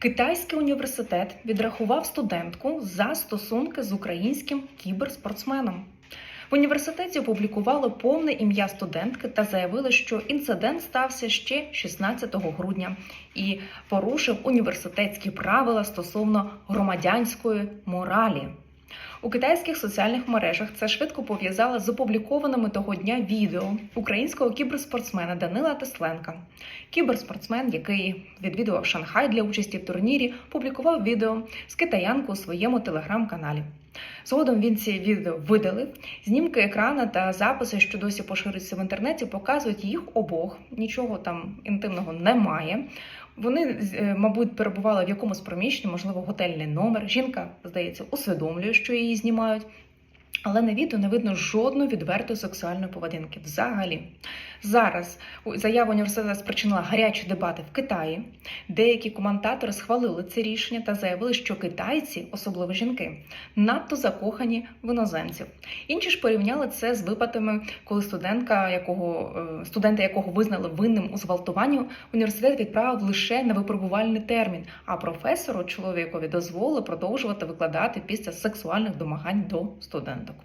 Китайський університет відрахував студентку за стосунки з українським кіберспортсменом. В університеті опублікували повне ім'я студентки та заявили, що інцидент стався ще 16 грудня і порушив університетські правила стосовно громадянської моралі. У китайських соціальних мережах це швидко пов'язали з опублікованими того дня відео українського кіберспортсмена Данила Тесленка. Кіберспортсмен, який відвідував Шанхай для участі в турнірі, публікував відео з китаянкою у своєму телеграм-каналі. Згодом він ці відео видалив. Знімки екрана та записи, що досі поширюються в інтернеті, показують їх обох. Нічого там інтимного немає. Вони, е, мабуть, перебували в якомусь приміщенні, можливо, готельний номер. Жінка, здається, усвідомлює, що її знімають. Але на відео не видно жодної відвертої сексуальної поведінки. Взагалі, зараз заява університету спричинила гарячі дебати в Китаї. Деякі коментатори схвалили це рішення та заявили, що китайці, особливо жінки, надто закохані в іноземців. Інші ж порівняли це з випадками, коли студентка, якого е, студента, якого визнали винним у зґвалтуванні, університет відправив лише на випробувальний термін, а професору чоловікові дозволили продовжувати викладати після сексуальних домагань до студенток.